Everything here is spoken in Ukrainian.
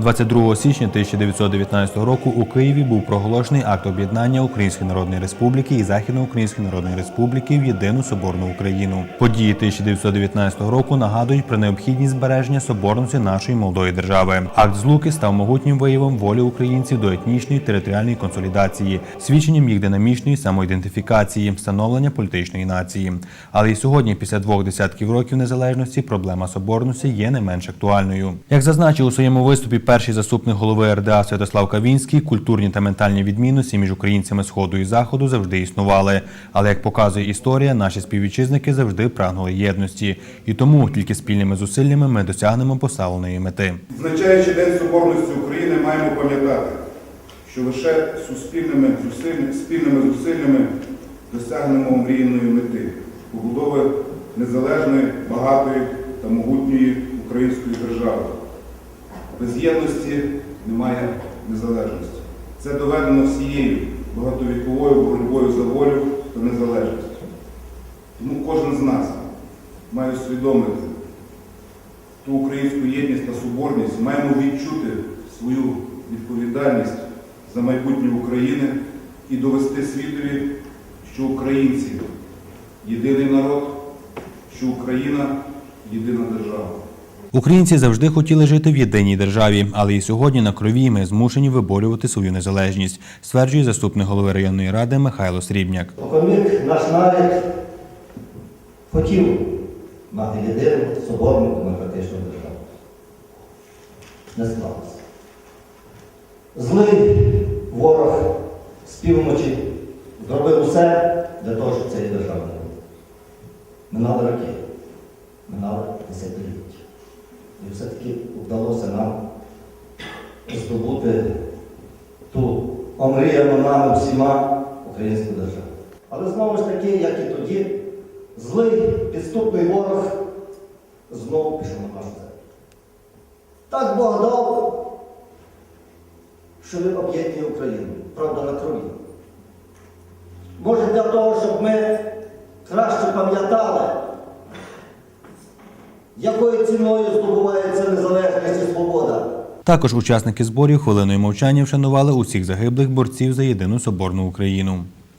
22 січня 1919 року у Києві був проголошений акт об'єднання Української Народної Республіки і Західноукраїнської Народної Республіки в єдину соборну Україну. Події 1919 року нагадують про необхідність збереження соборності нашої молодої держави. Акт злуки став могутнім виявом волі українців до етнічної територіальної консолідації, свідченням їх динамічної самоідентифікації, встановлення політичної нації. Але і сьогодні, після двох десятків років незалежності, проблема соборності є не менш актуальною. Як зазначив у своєму виступі перший заступник голови РДА Святослав Кавінський, культурні та ментальні відмінності між українцями сходу і заходу завжди існували. Але як показує історія, наші співвітчизники завжди прагнули єдності, і тому тільки спільними зусиллями ми досягнемо поставленої мети. Відзначаючи День Соборності України, маємо пам'ятати, що лише суспільними зусиллями, спільними зусиллями досягнемо мрійної мети побудови незалежної, багатої та могутньої української держави. Без єдності немає незалежності. Це доведено всією багатовіковою боротьбою за волю та незалежність. Тому кожен з нас має усвідомити ту українську єдність та соборність, маємо відчути свою відповідальність за майбутнє України і довести світові, що українці єдиний народ, що Україна єдина держава. Українці завжди хотіли жити в єдиній державі, але і сьогодні на крові ми змушені виборювати свою незалежність, стверджує заступник голови районної ради Михайло Срібняк. Окомік наш народ хотів мати єдину соборну демократичну державу. Не склалося. Злий ворог з півночі зробив усе для того, щоб цієї держави не було. Минали роки, минали десятиліття. І все-таки вдалося нам здобути ту омріяну нами всіма українську державу. Але знову ж таки, як і тоді, злий підступний ворог знову пішов на нашу землю. Так Бог дав, що він об'єднує Україну, правда, на крові. Може, для того, щоб ми краще пам'ятали, якою ціною здобувається незалежність і свобода. Також учасники зборів хвилиною мовчання вшанували усіх загиблих борців за єдину соборну Україну.